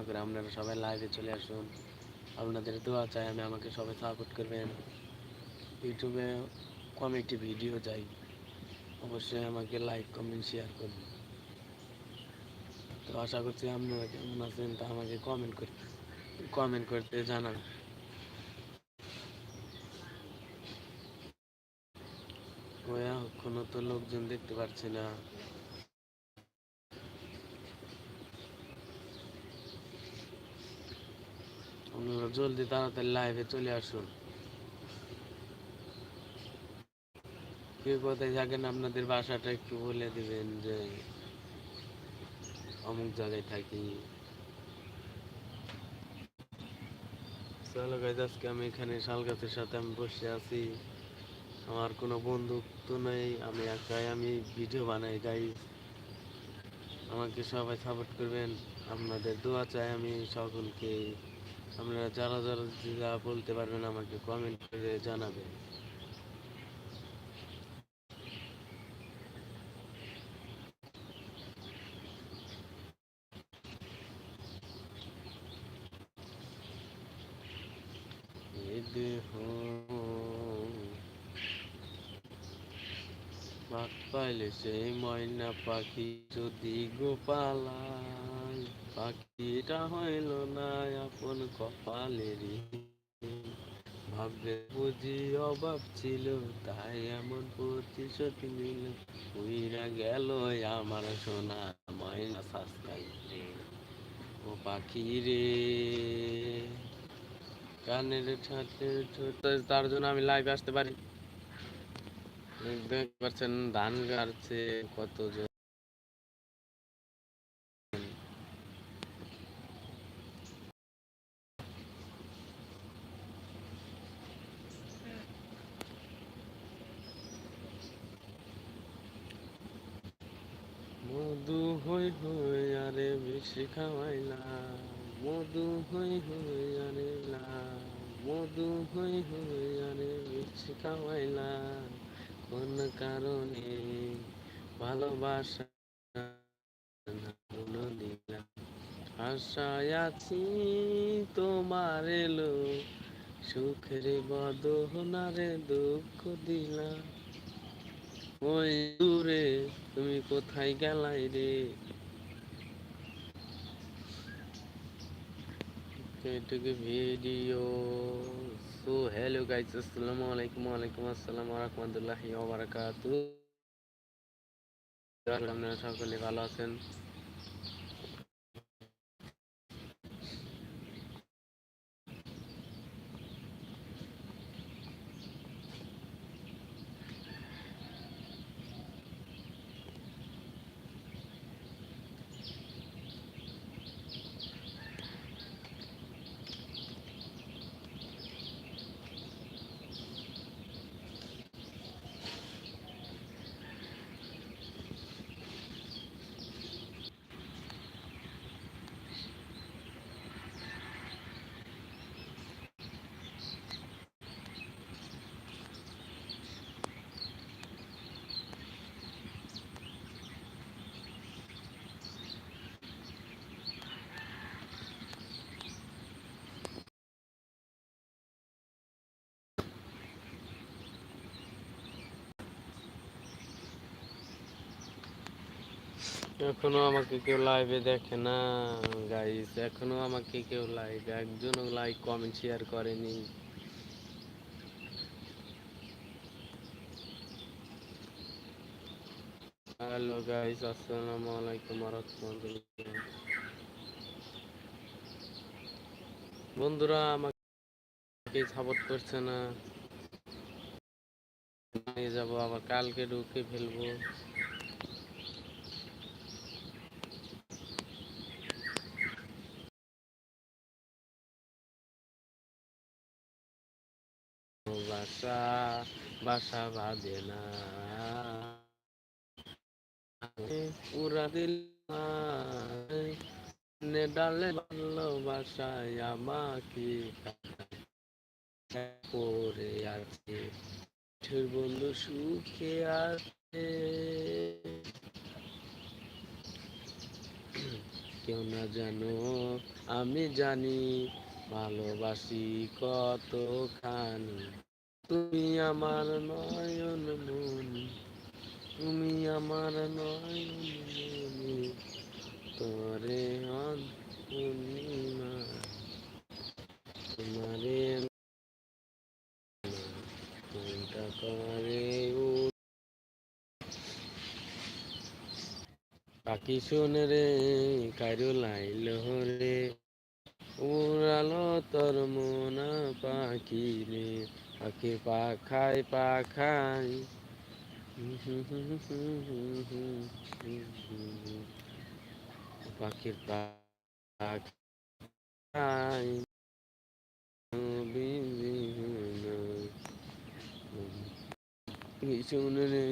দোয়া করে আপনারা সবাই লাইভে চলে আসুন। আপনাদের দোয়া চাই, আমি আমাকে সবাই সাপোর্ট করবেন। ইউটিউবে কমেডি ভিডিও যাই অবশ্যই আমাকে লাইক কমেন্ট শেয়ার করবেন। তো আশা করছি আপনারা কেমন আছেন তা আমাকে কমেন্ট করে কমেন্ট করতে জানান। কোনো তো লোকজন দেখতে পাচ্ছি না। আপনারা জলদি তাড়াতাড়ি লাইভে চলে আসুন। কে কোথায় থাকেন, আপনাদের বাসাটা একটু বলে দিবেন যে অমুক জায়গায় থাকি। চলো গাইজ আজকে আমি এখানে শাল গাছের সাথে আমি বসে আছি। আমার কোনো বন্ধু তো নেই, আমি একাই আমি ভিডিও বানাই গাই আমাকে সবাই সাপোর্ট করবেন, আপনাদের দোয়া চাই আমি সকলকে। আপনারা যারা যারা যা বলতে পারবেন আমাকে কমেন্ট করে জানাবেন। পাইলে সেই ময়না পাখি যদি গোপালাই পাখিটা হইল না আপন কপালেরই। ভাববে বুঝি অভাব ছিল, তাই এমন প্রতিশোধ নিল উইরা গেল আমার সোনা ময়না সাসকাই ও পাখি রে, কানের ঠোঁট- তার জন্য আমি লাইভ আসতে পারি। দেখতে পাচ্ছেন, ধান গাড়ছে, কতজন মধু হই হই আরে বেশি খাওয়াইলা মধু হই হই আরে লা মধু হই হই আরে বেশি খাওয়াইলা কোন কারণে ভালোবাসা না আশায় আছি তোমার এলো সুখের বদনারে দুঃখ দিলা ওই দূরে তুমি কোথায় গেলাই রে? এটুকু ভিডিও সো হ্যালো গাইজ আসসালামু আলাইকুম ওয়ালাইকুম আসসালাম রহমতুল্লাহি রাহমাতুল্লাহি আপনারা সকলে ভালো আছেন। এখনও আমাকে কেউ লাইভে দেখে না গাইস এখনও আমাকে কেউ লাইভ একজনও লাইক কমেন্ট শেয়ার করেনি। হ্যালো গাইস আসসালামু আলাইকুম বন্ধুরা, আমাকে সাপোর্ট করছে না। নিয়ে যাব, আবার কালকে ঢুকে ফেলব বাসা বাসা বাঁধে না। পুরা দিল ডালে ভালোবাসায় আমাকে পরে আছে ঠের বন্ধু সুখে আছে। কেউ না জানো, আমি জানি ভালোবাসি কতখানি। তুমি আমার নয়ন মনি, তুমি আমার নয়ন মনি তোরে অন্তরিমা তোমারে মনটা করে পাখি শোনে রে, কারও লাইল রে উড়ালো তোর মোনা পাখি রে পাখি পাখায় পাখায় পাখির শুনে রে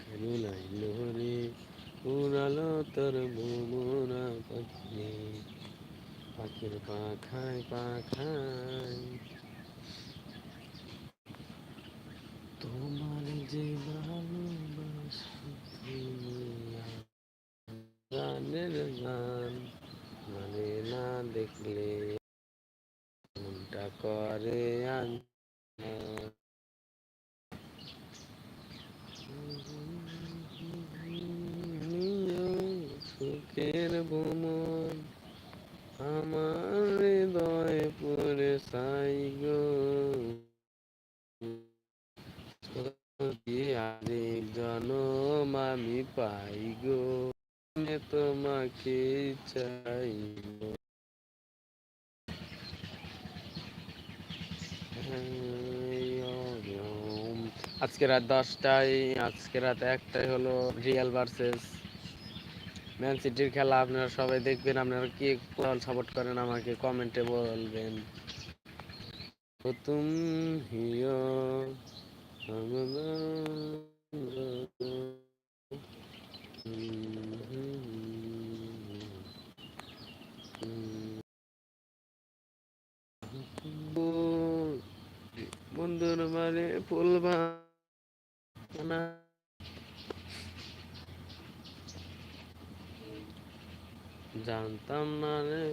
কেন লাইল রে উড়ালো তোর মোনা পাখি পাখির পাখায় পাখায় তোমার যে গানের গান মানে না দেখলে করে সুখের ভ্রমণ আমার হৃদয় পড়ে সাই গো। আমি পাই গো তোমাকে চাই গো। আজকে রাত দশটায়, আজকে রাত একটাই হলো রিয়াল ভার্সেস ম্যান সিটির খেলা। আপনারা সবাই দেখবেন, আপনারা কি দল সাপোর্ট করেন আমাকে কমেন্টে বলবেন। তুম হিও বন্ধুর বারে ফুল বানা জানতাম না রে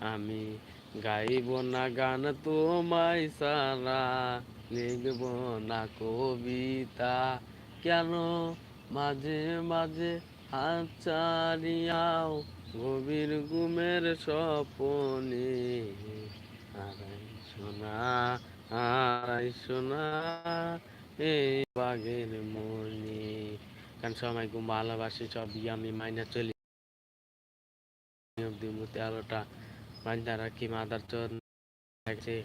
আমি গাইব না গান তোমায় সারা, লিখব না কবিতা। কেন মাঝে মাঝে হাত চারিয়াও গভীর ঘুমের স্বপনে? আরাই সোনা আরাই সোনা এই বাগের মনে। কারণ সবাই খুব ভালোবাসি সবই আমি মাইনা চলি। অব্দি মতে মাইনা রাখি মাদার লাগছে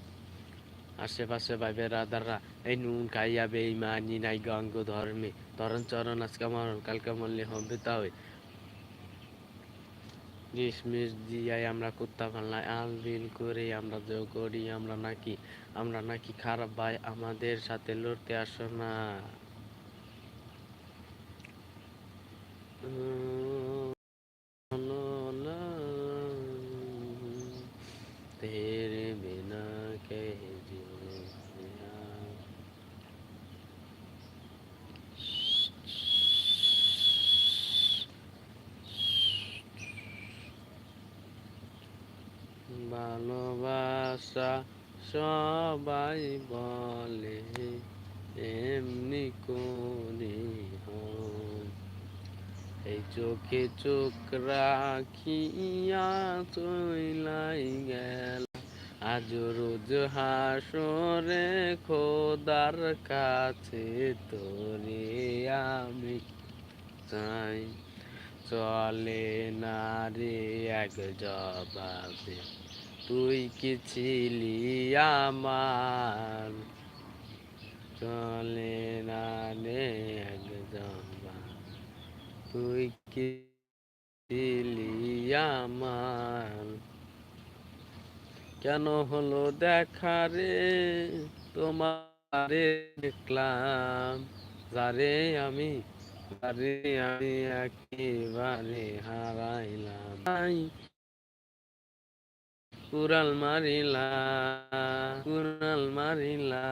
আশেপাশে ভাইবে রাদাররা এই নুন খাইয়া বে মানি নাই গঙ্গ ধর্মে। ধরন চরণ আজকে মরণ, কালকে মরলে হবে তাই কিশমিশ দিয়াই আমরা কুত্তা পাল্লাই আলবিল করে আমরা যে করি, আমরা নাকি আমরা নাকি খারাপ ভাই, আমাদের সাথে লড়তে আসো না। ভালোবাসা সবাই বলে, এমনি করে এই চোখে চোখ রাখিয়া চইলাই গেল। আজ রোজ হাসরে খোদার কাছে তোরে আমি চাই। চলে না রে এক জবাবে তুই কি ছিলি আমার? চলে না রে তুই কি দিলি আমার? কেন হলো দেখা রে? তোমারে দেখলাম। যারে আমি আমি একেবারে হারাইলাম। কুড়াল মারিলা কুড়াল মারিলা।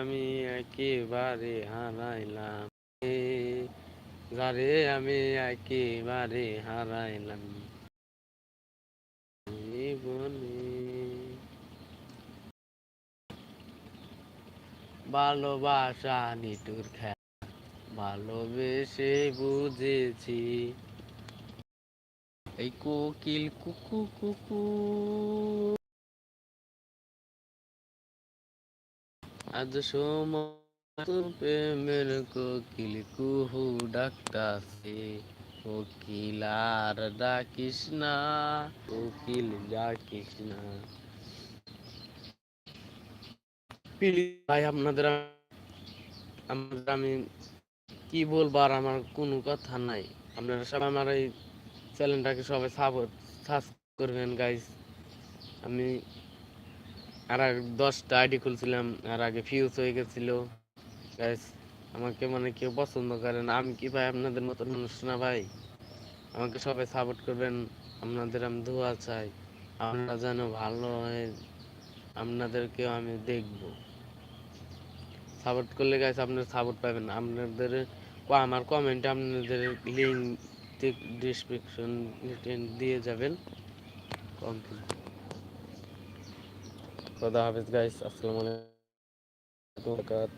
আমি একেবারে হারাইলাম যারে আমি একেবারে হারাইলাম। ভালোবাসা নিটুর খেলা ভালোবেসে বুঝেছি। এই কোকিল কুকু কুকু। আজ সময় প্রেমের কোকিল কুহু ডাকতাছে। কোকিল আর ডাকিস না, কোকিল ডাকিস না। ভাই আপনাদের আমি কি বলব আর আমার কোনো কথা নাই। আপনারা সবাই আমার এই চ্যানেলটাকে সবাই সাপোর্ট সাবস্ক্রাইব করবেন গাইস আমি আর দশটা আইডি খুলছিলাম, আর আগে ফিউজ হয়ে গেছিল। গাইস আমাকে মানে কেউ পছন্দ করে না। আমি কি ভাই আপনাদের মতন মানুষ না ভাই? আমাকে সবাই সাপোর্ট করবেন। আপনাদের আমি দোয়া চাই। আপনারা যেন ভালো হয় আপনাদেরকেও আমি দেখব। সাপোর্ট করলে গাইস আপনারা সাপোর্ট পাবেন। আপনাদের আমার কমেন্টে আপনাদের লিঙ্ক ডিসক্রিপশন দিয়ে যাবেন। খোদা হাফেজ গাইস আসসালামু আলাইকুম।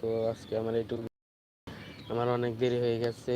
তো আজকে আমার এইটুকু আমার অনেক দেরি হয়ে গেছে।